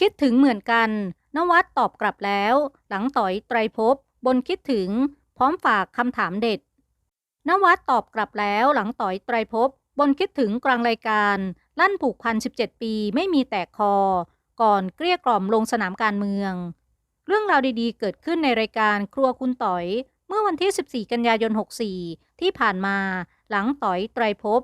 คิดถึงเหมือนกัน นวัดตอบกลับแล้ว หลังต่อยไตรภพบนคิดถึง พร้อมฝากคำถามเด็ด นวัดตอบกลับแล้วหลังต่อยไตรภพบนคิดถึงกลางรายการ ลั่นผูกพัน 17 ปีไม่มีแตกคอ ก่อนเกลี้ยกล่อมลงสนามการเมือง เรื่องราวดีๆ เกิดขึ้นในรายการครัวคุณต่อย เมื่อวันที่ 14 กันยายน 64 ที่ผ่านมาหลังต่อยไตรภพ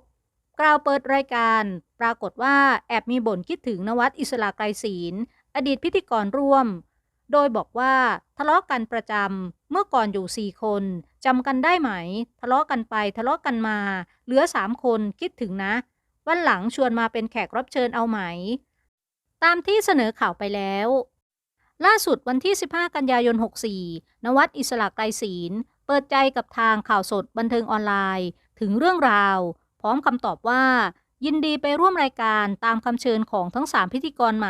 กล่าวเปิดรายการ ปรากฏว่าแอบมีบ่นคิดถึงนวัดอิสระไกรศีล อดีตพิธีกรร่วม โดยบอกว่าทะเลาะกันประจำเมื่อก่อนอยู่สี่คนจำกันได้ไหม ทะเลาะกันไปทะเลาะกันมา เหลือสามคนคิดถึงนะ วันหลังชวนมาเป็นแขกรับเชิญเอาไหม ตามที่เสนอข่าวไปแล้วล่าสุดวันที่ 15 กันยายน 64 นวัดอิสระไกรศีล เปิดใจกับทางข่าวสดบันเทิงออนไลน์ ถึงเรื่องราว พร้อมคำตอบว่า ยินดีไปร่วมรายการตามคำเชิญของทั้ง3พิธีกรไหม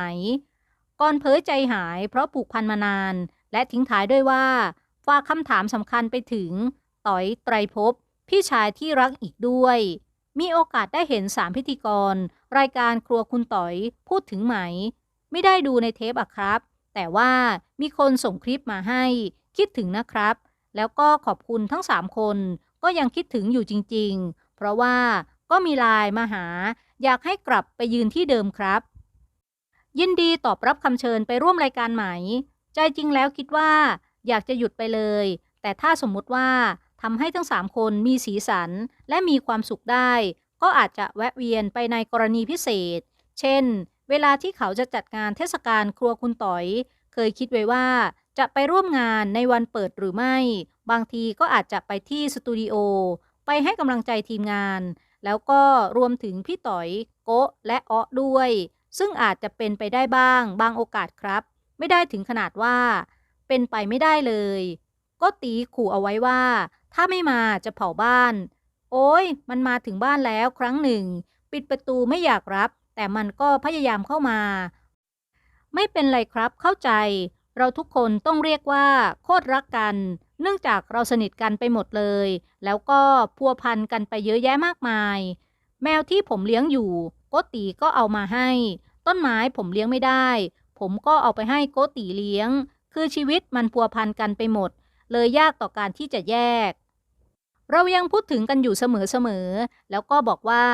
ก่อนเผยใจหายเพราะผูกพันมานาน และทิ้งท้ายด้วยว่า ฝากคำถามสำคัญไปถึงต่อยไตรภพพี่ชายที่รักอีกด้วย มีโอกาสได้เห็นสามพิธีกร รายการครัวคุณต่อยพูดถึงไหม ไม่ได้ดูในเทปอะครับ แต่ว่ามีคนส่งคลิปมาให้ คิดถึงนะครับ แล้วก็ขอบคุณทั้งสามคนก็ยังคิดถึงอยู่จริง ๆ เพราะว่า ก็มีไลน์มาหา อยากให้กลับไปยืนที่เดิมครับ ยินดีตอบรับคำเชิญไปร่วมรายการไหม ใจจริงแล้วคิดว่า อยากจะหยุดไปเลย แต่ถ้าสมมุติว่าทำให้ทั้งสามคนมีสีสันและมีความสุขได้ ก็อาจจะแวะเวียนไปในกรณีพิเศษ เช่น เวลาที่เขาจะจัดงานเทศกาลครัวคุณต่อย เคยคิดไว้ว่าจะไปร่วมงานในวันเปิดหรือไม่ บางทีก็อาจจะไปที่สตูดิโอ ไปให้กำลังใจทีมงาน แล้วก็รวมถึงพี่ต่อยโกะและอ้อด้วย ซึ่งอาจจะเป็นไปได้บ้าง บางโอกาสครับ ไม่ได้ถึงขนาดว่า เป็นไปไม่ได้เลย ก็ตีขู่เอาไว้ว่า ถ้าไม่มาจะเผาบ้าน โอ้ยมันมาถึงบ้านแล้วครั้งหนึ่ง ปิดประตูไม่อยากรับ แต่มันก็พยายามเข้ามา ไม่เป็นไรครับเข้าใจ เราทุกคนต้องเรียกว่า โคตรรักกัน เนื่องจากเราสนิทกันไปหมดเลย แล้วก็พัวพันกันไปเยอะแยะมากมาย แมวที่ผมเลี้ยงอยู่โกตีก็เอามาให้ ต้นไม้ผมเลี้ยงไม่ได้ ผมก็เอาไปให้โกตีเลี้ยง คือชีวิตมันพัวพันกันไปหมด เลยยากต่อการที่จะแยก เรายังพูดถึงกันอยู่เสมอๆแล้วก็บอกว่า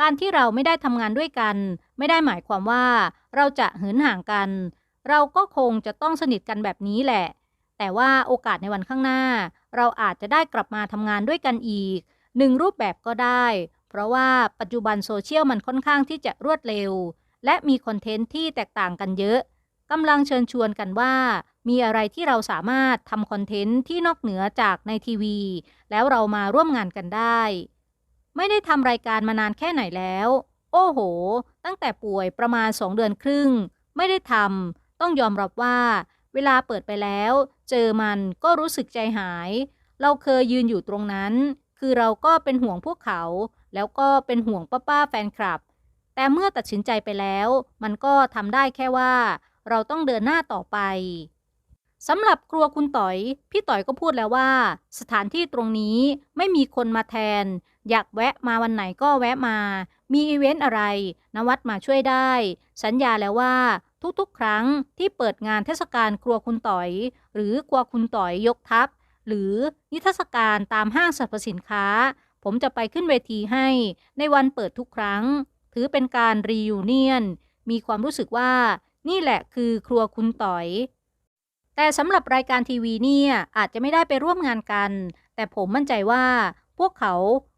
การที่เราไม่ได้ทำงานด้วยกัน ไม่ได้หมายความว่าเราจะเหินห่างกัน เราก็คงจะต้องสนิทกันแบบนี้แหละ แต่ว่าโอกาสในวันข้างหน้า เราอาจจะได้กลับมาทำงานด้วยกันอีกหนึ่งรูปแบบก็ได้ เพราะว่าปัจจุบันโซเชียลมันค่อนข้างที่จะรวดเร็ว และมีคอนเทนต์ที่แตกต่างกันเยอะกำลังเชิญชวนกันว่า มีอะไรที่เราสามารถทำคอนเทนต์ที่นอกเหนือจากในทีวี แล้วเรามาร่วมงานกันได้ ไม่ได้ทำรายการมานานแค่ไหนแล้ว โอ้โห ตั้งแต่ป่วยประมาณสองเดือนครึ่ง ไม่ได้ทำต้องยอมรับว่า เวลาเปิดไปแล้ว เจอมันก็รู้สึกใจหาย เราเคยยืนอยู่ตรงนั้น คือเราก็เป็นห่วงพวกเขา แล้วก็เป็นห่วงป้าๆแฟนคลับ แต่เมื่อตัดสินใจไปแล้ว มันก็ทำได้แค่ว่า เราต้องเดินหน้าต่อไปสำหรับครัวคุณต่อย พี่ต่อยก็พูดแล้วว่า สถานที่ตรงนี้ไม่มีคนมาแทน อยากแวะมาวันไหนก็แวะมา มีอีเวนต์อะไร นวัดมาช่วยได้ สัญญาแล้วว่า ทุกๆ ครั้งที่เปิดงานเทศกาลครัวคุณต่อย หรือครัวคุณต่อยยกทัพ หรือนิทรรศการตามห้างสรรพสินค้า ผมจะไปขึ้นเวทีให้ในวันเปิดทุกครั้ง ถือเป็นการรียูเนียน มีความรู้สึกว่านี่แหละคือครัวคุณต่อย แต่สำหรับรายการทีวีเนี่ย อาจจะไม่ได้ไปร่วมงานกัน แต่ผมมั่นใจว่า พวกเขา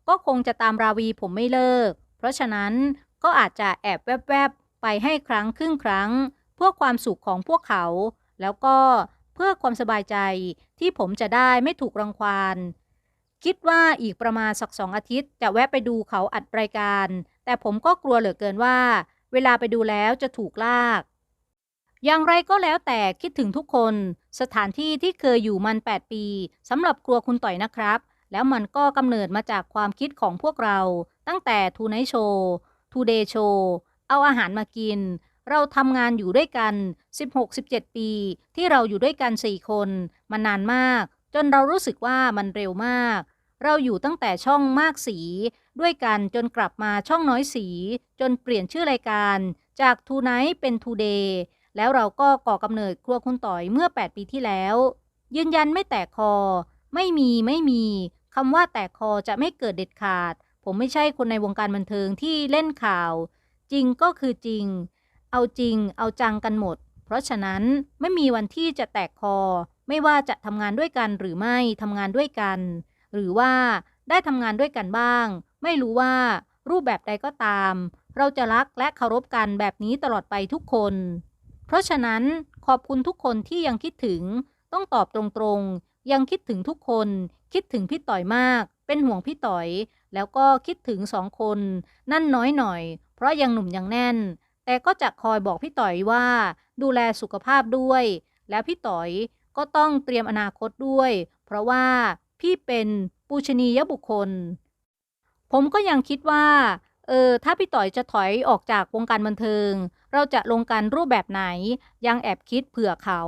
ก็คงจะตามราวีผมไม่เลิก เพราะฉะนั้นก็อาจจะแอบแวบๆ ไปให้ครั้งครึ่งครั้ง เพื่อความสุขของพวกเขา แล้วก็เพื่อความสบายใจที่ผมจะได้ไม่ถูกรังควานคิดว่าอีกประมาณสักสองอาทิตย์จะแวะไปดูเขาอัดรายการ แต่ผมก็กลัวเหลือเกินว่า เวลาไปดูแล้วจะถูกลาก อย่างไรก็แล้วแต่คิดถึงทุกคน สถานที่ที่เคยอยู่มัน 8 ปีสำหรับครัวคุณต่อยนะครับ แล้วมันก็กำเนิดมาจากความคิดของพวกเรา ตั้งแต่ทูไนโชทูเดโช เอาอาหารมากิน เราทำงานอยู่ด้วยกัน 16-17 ปี ที่เราอยู่ด้วยกัน 4 คนมันนานมาก จนเรารู้สึกว่ามันเร็วมาก เราอยู่ตั้งแต่ช่องมากสี ด้วยกันจนกลับมาช่องน้อยสี จนเปลี่ยนชื่อรายการ จากทูไนท์เป็นทูเดย์แล้วเราก็ก่อกำเนิดครัวคุณต่อยเมื่อ 8 ปีที่แล้ว ยืนยันไม่แตกคอ ไม่มีไม่มีคำว่าแตกคอจะไม่เกิดเด็ดขาด ผมไม่ใช่คนในวงการบันเทิงที่เล่นข่าว จริงก็คือจริง เอาจริงเอาจังกันหมด เพราะฉะนั้นไม่มีวันที่จะแตกคอ ไม่ว่าจะทำงานด้วยกันหรือไม่ทำงานด้วยกัน หรือว่าได้ทำงานด้วยกันบ้าง ไม่รู้ว่ารูปแบบใดก็ตาม เราจะรักและเคารพกันแบบนี้ตลอดไปทุกคน เพราะฉะนั้นขอบคุณทุกคนที่ยังคิดถึง ต้องตอบตรงๆ ยังคิดถึงทุกคน คิดถึงพี่ต่อยมาก เป็นห่วงพี่ต่อย แล้วก็คิดถึงสองคน นั่นน้อยหน่อย ราะยังหนุ่มยังแน่น แต่ก็จะคอยบอกพี่ต่อยว่าดูแลสุขภาพด้วย แล้วพี่ต่อยก็ต้องเตรียมอนาคตด้วย เพราะว่าพี่เป็นปูชนียบุคคล ผมก็ยังคิดว่าเออถ้าพี่ต่อยจะถอยออกจากวงการบันเทิง เราจะลงการรูปแบบไหน ยังแอบคิดเผื่อเขา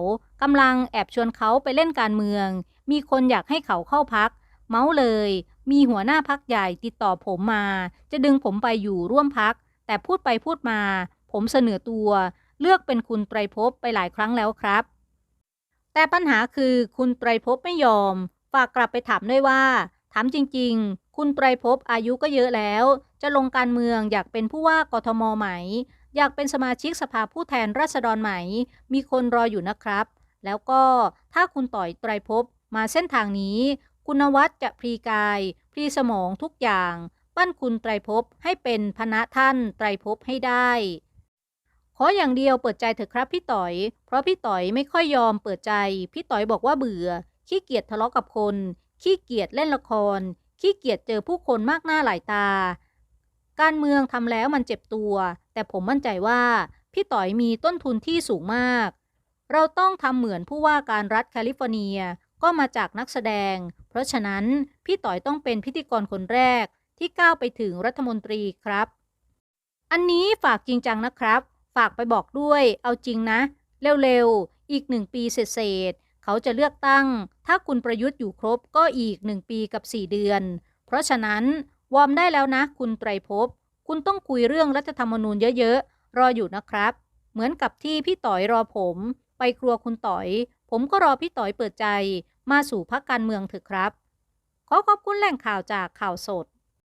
กำลังแอบชวนเขาไปเล่นการเมือง มีคนอยากให้เขาเข้าพัก เมาเลย มีหัวหน้าพักใหญ่ติดต่อผมมา จะดึงผมไปอยู่ร่วมพัก แต่พูดไปพูดมา ผมเสนอตัวเลือกเป็นคุณไตรภพไปหลายครั้งแล้วครับ แต่ปัญหาคือคุณไตรภพไม่ยอม ฝากกลับไปถามด้วยว่า ถามจริง ๆ คุณไตรภพอายุก็เยอะแล้ว จะลงการเมืองอยากเป็นผู้ว่ากทมไหม อยากเป็นสมาชิกสภาผู้แทนราษฎรไหม มีคนรออยู่นะครับ แล้วก็ถ้าคุณต่อยไตรภพมาเส้นทางนี้ คุณวัดจะพรีกาย พรีสมองทุกอย่าง ปั้นคุณไตรภพให้เป็นพนะท่านไตรภพให้ได้ ขออย่างเดียวเปิดใจเถอะครับพี่ต่อย เพราะพี่ต่อยไม่ค่อยยอมเปิดใจ พี่ต่อยบอกว่าเบื่อ ขี้เกียจทะเลาะกับคน ขี้เกียจเล่นละคร ขี้เกียจเจอผู้คนมากหน้าหลายตา การเมืองทำแล้วมันเจ็บตัว แต่ผมมั่นใจว่า พี่ต่อยมีต้นทุนที่สูงมาก เราต้องทำเหมือนผู้ว่าการรัฐแคลิฟอร์เนียก็มาจากนักแสดง เพราะฉะนั้นพี่ต่อยต้องเป็นพิธีกรคนแรก ที่ก้าวไปถึงรัฐมนตรีครับ อันนี้ฝากจริงจังนะครับ ฝากไปบอกด้วย เอาจริงนะ เร็วๆ อีกหนึ่งปีเศษเขาจะเลือกตั้ง ถ้าคุณประยุทธ์อยู่ครบก็อีกหนึ่งปีกับสี่เดือน เพราะฉะนั้น วอร์มได้แล้วนะ คุณไตรภพคุณต้องคุยเรื่องรัฐธรรมนูญเยอะๆ รออยู่นะครับ เหมือนกับที่พี่ต่อยรอผม ไปครัวคุณต่อย ผมก็รอพี่ต่อยเปิดใจ มาสู่พักการเมืองเถอะครับ ขอขอบคุณแหล่งข่าวจากข่าวสด